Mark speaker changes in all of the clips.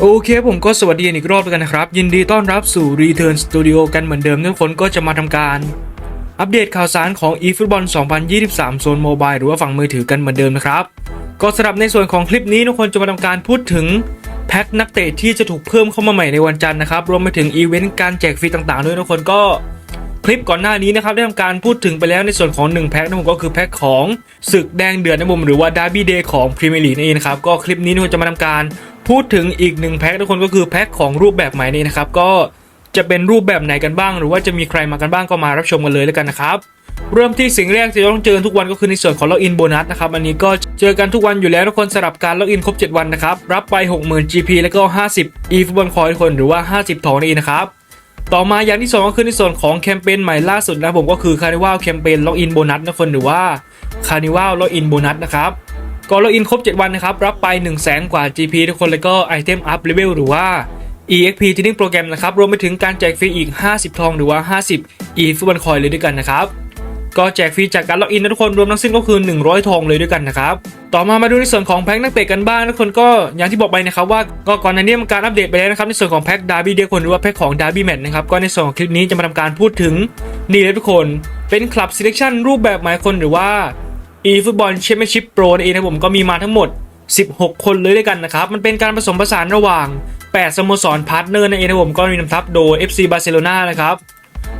Speaker 1: โอเคผมก็สวัสดีอีกรอบแล้วกันนะครับ ยินดีต้อนรับสู่ Return Studio กันเหมือนเดิมทุกคนก็จะมาทำการ อัปเดตข่าวสารของ eFootball 2023 โซนโมบายหรือว่าฝั่งมือถือกันเหมือนเดิมนะครับ ก็สำหรับในส่วนของคลิปนี้ทุกคนจะมาทำการพูดถึงแพ็คนักเตะที่จะถูกเพิ่มเข้ามาใหม่ในวันจันทร์นะครับ รวมไปถึงอีเวนต์การแจกฟรีต่างๆด้วยทุกคนก็คลิปก่อนหน้านี้นะครับได้ทำการพูดถึงไปแล้วในส่วนของ 1 แพ็คนะผมก็คือแพ็คของศึกแดงเดือดนะผมหรือว่าดาร์บี้เดย์ของพรีเมียร์ลีกนั่นเองนะครับก็คลิปนี้ทุกคนจะมาทำการ พูดถึงอีกหนึ่งแพ็คทุกคนก็คือแพ็คของรูปแบบใหม่นี้นะครับก็จะเป็นรูปแบบไหนกันบ้าง หรือว่าจะมีใครมากันบ้างก็มารับชมกันเลยแล้วกันนะครับเริ่มที่สิ่งแรกที่เราต้องเจอทุกวันก็คือในส่วนของล็อกอินโบนัสนะครับอันนี้ก็เจอกันทุกวันอยู่แล้วทุกคนสำหรับการล็อกอินครบ 7 วันนะครับรับไป 60,000 GP แล้วก็ 50 e ฟุตบอลคอยทุกคนหรือว่า 50ทองนั่นเองนะครับต่อมาอย่างที่ 2 ก็คือในส่วนของแคมเปญใหม่ล่าสุดนะผมก็คือคาร์นิวัลแคมเปญล็อกอินโบนัสนะคนหรือว่าคาร์นิวัลล็อกอินโบนัสนะครับ ก็ล็อกอินครบ 7 วันนะครับ รับไป 1 0 0 0 0แสนกว่า GP ทุกคนแล้วก็ไอเทมอัพเลเวลหรือว่า EXP ที่นิ่งโปรแกรมนะครับ รวมไปถึงการแจกฟรีอีก 50 ทองหรือว่า 50 e ฟุตบอลคอยเลยด้วยกันนะครับก็แจกฟรีจากการล็อกอินนะทุกคนรวมทั้งสิ้นก็คือ 100 ทองเลยด้วยกันนะครับ ต่อมามาดูในส่วนของแพ็คนักเตะกันบ้างทุกคนก็อย่างที่บอกไปนะครับว่าก็ก่อนหน้านี้มันการอัปเดตไปแล้วนะครับในส่วนของแพ็คดาร์บี้เดียคนหรือว่าแพ็คของดาร์บี้แมตช์นะครับก็ในส่วนของคลิปนี้จะมาทำการพูดถึงนี่เลยทุกคนเป็นคลับ selection รูปแบบหมายคนหรือว่า eFootball Championship Pro นั่นเองนะผมก็มีมาทั้งหมด 16 คนเลยด้วยกันนะครับ มันเป็นการผสมผสานระหว่าง 8 สโมสรพาร์ทเนอร์ในเองนะผมก็มีนำทัพโดย FC Barcelona นะครับ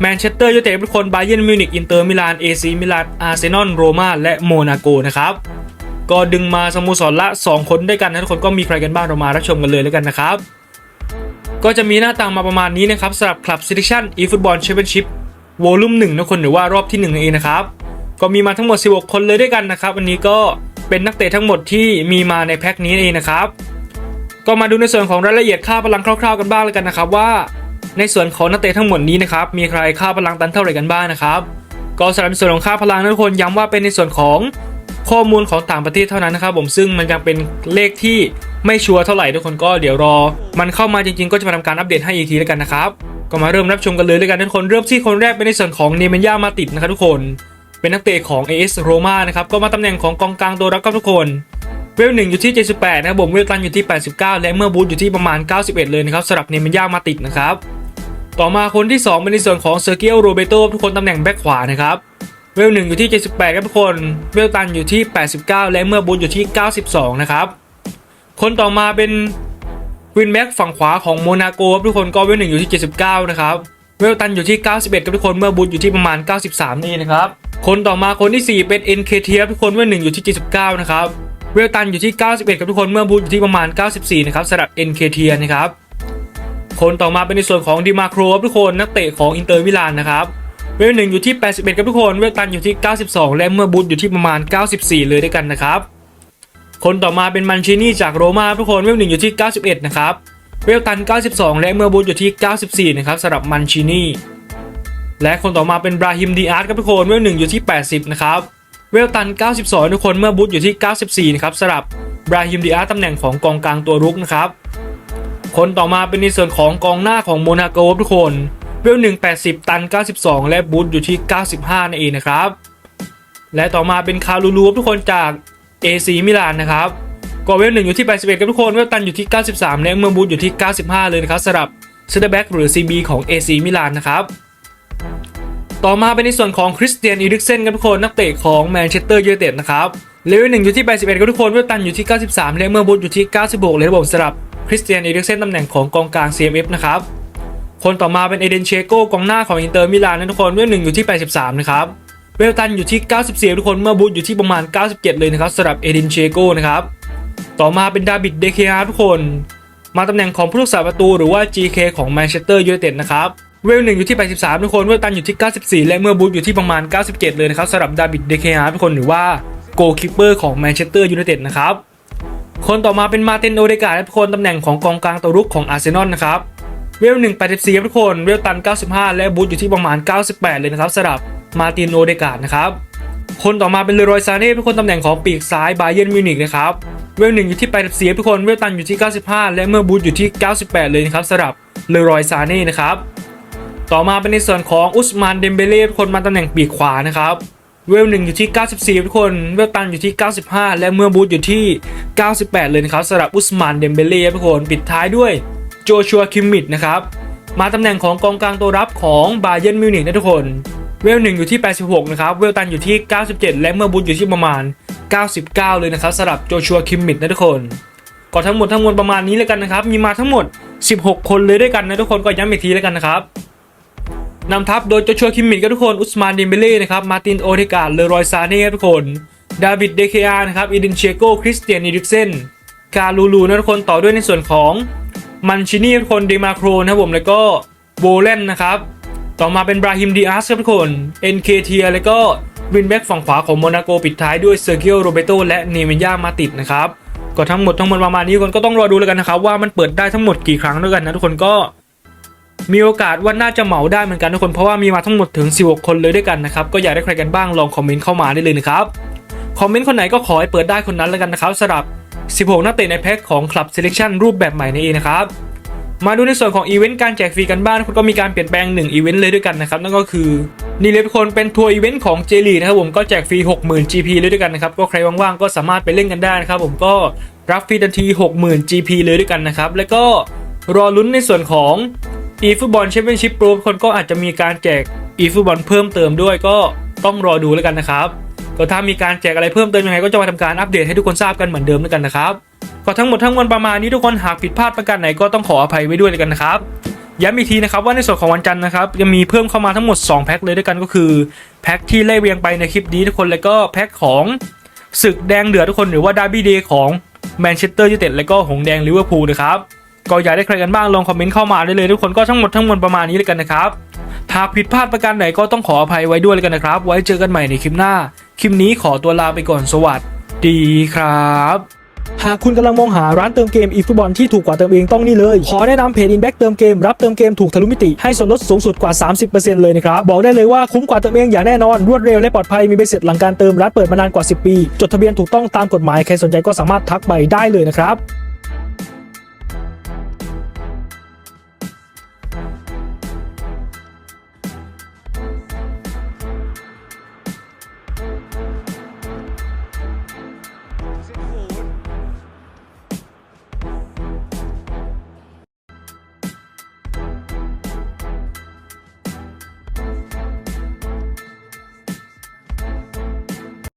Speaker 1: แมนเชสเตอร์ยูไนเต็ดทุกคนบาเยิร์นมิวนิกอินเตอร์มิลานเอซีมิลานอาร์เซนอลโรม่าและโมนาโกนะครับก็ดึงมาสโมสรละ 2 คนด้วยกันนะทุกคนก็มีใครกันบ้างเรามารับชมกันเลยแล้วกันนะครับ ก็จะมีหน้าต่างมาประมาณนี้นะครับสำหรับคลับ Selection eFootball Championship วอลุ่ม1นะคนหรือว่ารอบที่1นั่นเองนะครับ ก็มีมาทั้งหมด 16 คนเลยด้วยกันนะครับวันนี้ก็เป็นนักเตะทั้งหมดที่มีมาในแพ็คนี้เองนะครับ ก็มาดูในส่วนของรายละเอียดค่าพลังคร่าวๆกันบ้างเลยกันนะครับว่า ในส่วนของนักเตะทั้งหมดนี้นะครับมีใครค่าพลังตันเท่าไหร่กันบ้างนะครับ ก็สำหรับส่วนของค่าพลังนะทุกคนย้ำว่าเป็นในส่วนของข้อมูลของต่างประเทศเท่านั้นนะครับ ผมซึ่งมันยังเป็นเลขที่ไม่ชัวร์เท่าไหร่ทุกคนก็เดี๋ยวรอ มันเข้ามาจริงๆ ก็จะมาทำการอัปเดตให้อีกทีแล้วกันนะครับ ก็มาเริ่มรับชมกันเลยแล้วกันทุกคนเริ่มที่คนแรกเป็นในส่วนของเนเมนยามาติดนะครับทุกคน เป็นนักเตะของ AS Roma นะครับก็มาตำแหน่งของกองกลางตัวรับครับทุกคนเวลหนึ่งอยู่ที่ 78 นะครับผมเวลตันอยู่ที่ 89 และเมื่อบูทอยู่ที่ประมาณ 91 เลยนะครับสำหรับเนเมนยามาติดนะครับ ต่อมาคนที่ 2 เป็นในส่วนของเซอร์เกียโรเบโตทุกคนตำแหน่งแบ็คขวานะครับเวลหนึ่งอยู่ที่ 78 ครับทุกคน เวลตันอยู่ที่ 89 และเมื่อบูทอยู่ที่ 92 นะครับ คนต่อมาเป็นวินแบ็กฝั่งขวาของโมนาโกครับทุกคนก็เวลหนึ่งอยู่ที่ 79 นะครับ เวลตันอยู่ที่ 91 ครับทุกคน เมื่อบูทอยู่ที่ประมาณ 93 นี่นะครับ คนต่อมาคนที่ 4 เป็น NKT ครับทุกคนเวลหนึ่งอยู่ที่ 79 นะครับ เวลตันอยู่ที่ 91ครับทุกคนเมื่อบูทอยู่ที่ประมาณ 94 นะครับสำหรับ NKT นะครับ คนต่อมาเป็นในส่วนของดิมาโครทุกคนนักเตะของอินเตอร์มิลานนะครับเวลหนึ่งอยู่ที่ 81ครับทุกคน เวลตันอยู่ที่ 92 และเมื่อบูทอยู่ที่ประมาณ 94 เลยด้วยกันนะครับ คนต่อมาเป็นมันชินี่จากโรมาทุกคนเวลหนึ่งอยู่ที่ 91 นะครับ เวลตัน 92 และเมื่อบูทอยู่ที่ 94 นะครับสำหรับมันชินี่ และคนต่อมาเป็นบราฮิมดีอาร์ตครับทุกคนเวลหนึ่งอยู่ที่ 80 นะครับ เวลตัน 92 ทุกคนเมื่อบูทอยู่ที่ 94 นะครับสำหรับบราฮิมดีอาร์ตตำแหน่งของกองกลางตัวรุกนะครับ คนต่อมาเป็นในส่วนของกองหน้าของโมนาโกทุกคนเวล180 ตัน 92 และบูทอยู่ที่ 95นั่นเองนะครับ และต่อมาเป็นคารูลูทุกคนจาก AC มิลานนะครับก็เวลหนึ่งอยู่ที่ 81กับทุกคน เวลตันอยู่ที่ 93 และเมื่อบูทอยู่ที่ 95 เลยนะครับสำหรับเซนเตอร์แบ็กหรือ CB ของ AC มิลานนะครับ ต่อมาเป็นในส่วนของคริสเตียนอีริกเซนครับทุกคนนักเตะของแมนเชสเตอร์ยูไนเต็ดนะครับเลเวลหนึ่งอยู่ที่81ครับทุกคนเวลตันอยู่ที่ 93และเมื่อบูทอยู่ที่ 96 เลยระบบสำหรับคริสเตียนอีริกเซนตำแหน่งของกองกลาง CMF นะครับคนต่อมาเป็นเอเดนเชโกกองหน้าของอินเตอร์มิลานนะทุกคนเวลหนึ่งอยู่ที่ 83 นะครับเวลตันอยู่ที่ 94 ทุกคนเมื่อบูทอยู่ที่ประมาณ 97 เลยนะครับสำหรับเอเดนเชโกนะครับต่อมาเป็นดาบิดเดเคอาทุกคน มาตำแหน่งของผู้รักษาประตูหรือว่า GK ของแมนเชสเตอร์ยูไนเต็ดนะครับ เวลหนึ่งอยู่ที่ 83 ทุกคน เวลตันอยู่ที่ 94 และเมื่อบูทอยู่ที่ประมาณ 97 เลยนะครับสำหรับดาบิดเดเคอาทุกคนหรือว่าโกคิปเปอร์ของแมนเชสเตอร์ยูไนเต็ดนะครับคนต่อมาเป็นมาเตนโอเดกาทุกคนตำแหน่งของกองกลางตัวรุกของอาร์เซนอลนะครับเวล1 84ครับทุกคนเวลตัน 95 และบูทอยู่ที่ประมาณ 98 เลยนะครับสำหรับมาร์ตินโอเดกาดนะครับคนต่อมาเป็นเลโรยซาเน่ทุกคนตำแหน่งของปีกซ้ายบาเยนมิวนิกนะครับเวลหนึ่งอยู่ที่84ครับทุกคนเวลตันอยู่ที่ 95 และเมื่อบูทอยู่ที่ 98 เลยนะครับสำหรับเลโรยซาเน่นะครับ ต่อมาเป็นในส่วนของอุสมานเดมเบเล่คนมาตำแหน่งปีกขวานะครับเวลหนึ่งอยู่ที่ 94 ทุกคน เวลตันอยู่ที่ 95 และเมื่อบูทอยู่ที่ 98 เลยนะครับสำหรับอุสมานเดมเบเล่ทุกคนปิดท้ายด้วยโจชัวคิมมิดนะครับมาตำแหน่งของกองกลางตัวรับของบาเยิร์นมิวนิกนะทุกคน เวลหนึ่งอยู่ที่ 86 นะครับ เวลตันอยู่ที่ 97 และเมื่อบูทอยู่ที่ประมาณ 99 เลยนะครับสำหรับโจชัวคิมมิดนะทุกคนก็ทั้งหมดทั้งมวลประมาณนี้แล้วกันนะครับ มีมาทั้งหมด 16 คนเลยด้วยกันนะทุกคนก็ย้ำอีกทีแล้วกันนะครับ นำทัพโดยโจชัวคิมมินกับทุกคน อุสมานดิมเบเล่นะครับมาตินโอเทกาเลรอยซาเน่ครับทุกคนดาวิดเดเคอานะครับอีดินเชโกคริสเตียนอีริกเซนกาลูลูนะทุกคนต่อด้วยในส่วนของมันชินี่ทุกคนเดมาโครนะครับผมแล้วก็โบเลนนะครับต่อมาเป็นบราฮิมดีอาร์สครับทุกคน NKT แล้วก็วินแบ็กฝั่งขวาของโมนาโกปิดท้ายด้วยเซอร์เกียโรเบโตและเนเมย่ามาติดนะครับก็ทั้งหมดทั้งมวลประมาณนี้ทุกคนก็ต้องรอดูแล้วกันนะครับว่ามันเปิดได้ทั้งหมดกี่ครั้งด้วยกันนะทุกคนก็ มีโอกาสว่าน่าจะเหมาได้เหมือนกันทุกคนเพราะว่ามีมาทั้งหมดถึง 16 คนเลยด้วยกันนะครับ ก็อยากได้ใครกันบ้างลองคอมเมนต์เข้ามาได้เลยนะครับ คอมเมนต์คนไหนก็ขอให้เปิดได้คนนั้นแล้วกันนะครับสำหรับ 16 นักเตะในแพ็คของ Club Selection รูปแบบใหม่ในเอนะครับมาดูในส่วนของอีเวนต์การแจกฟรีกันบ้างทุกคนก็มีการเปลี่ยนแปลง1อีเวนต์เลยด้วยกันนะครับนั่นก็คือนี่เลยทุกคนเป็นทัวร์อีเวนต์ของเจลีนะครับผมก็แจกฟรี 60,000 GP เลยด้วยกันนะครับก็ใครว่างๆก็สามารถไปเล่นกันได้นะครับผมก็รับฟรีทันที 60,000 GP เลยด้วยกันนะครับแล้วก็รอลุ้นในส่วนของ e ฟุตบอลแชมเปี้ยนชิพโปรคนก็อาจจะมีการแจก e ฟุตบอลเพิ่มเติมด้วยก็ต้องรอดูแล้วกันนะครับก็ถ้ามีการแจกอะไรเพิ่มเติมยังไงก็จะมาทำการอัปเดตให้ทุกคนทราบกันเหมือนเดิมแล้วกันนะครับก็ทั้งหมดทั้งมวลประมาณนี้ทุกคนหากผิดพลาดประการไหนก็ต้องขออภัยไว้ด้วยแล้วกันนะครับย้ำอีกทีนะครับว่าในส่วนของวันจันทร์นะครับยังมีเพิ่มเข้ามาทั้งหมด 2 แพ็คเลยด้วยกันก็คือแพ็คที่ไล่เรียงไปในคลิปนี้ทุกคนแล้วก็แพ็คของศึกแดงเดือดทุกคนหรือว่าดาร์บี้เดย์ของแมนเชสเตอร์ยูไนเต็ดและก็หงแดงลิเวอร์พูลนะครับ ก็อยากได้ใครกันบ้างลองคอมเมนต์เข้ามาได้เลยทุกคนก็ทั้งหมดทั้งมวลประมาณนี้เลยกันนะครับหากผิดพลาดประการไหนก็ต้องขออภัยไว้ด้วยเลยกันนะครับ ไว้เจอกันใหม่ในคลิปหน้า คลิปนี้ขอตัวลาไปก่อนสวัสดีครับหากคุณกำลังมองหาร้านเติมเกมอีฟุตบอลที่ถูกกว่าเติมเองต้องนี่เลย ขอแนะนำเพจอินแบ็กเติมเกมรับเติมเกมถูกทะลุมิติให้ส่วนลดสูงสุดกว่า 30%เลยนะครับ บอกได้เลยว่าคุ้มกว่าเติมเองอย่างแน่นอน รวดเร็วและปลอดภัยมีใบเสร็จหลังการเติมร้านเปิดมานานกว่า 10 ปี จดทะเบียนถูกต้องตามกฎหมายใครสนใจก็สามารถทักไปได้เลยนะครับ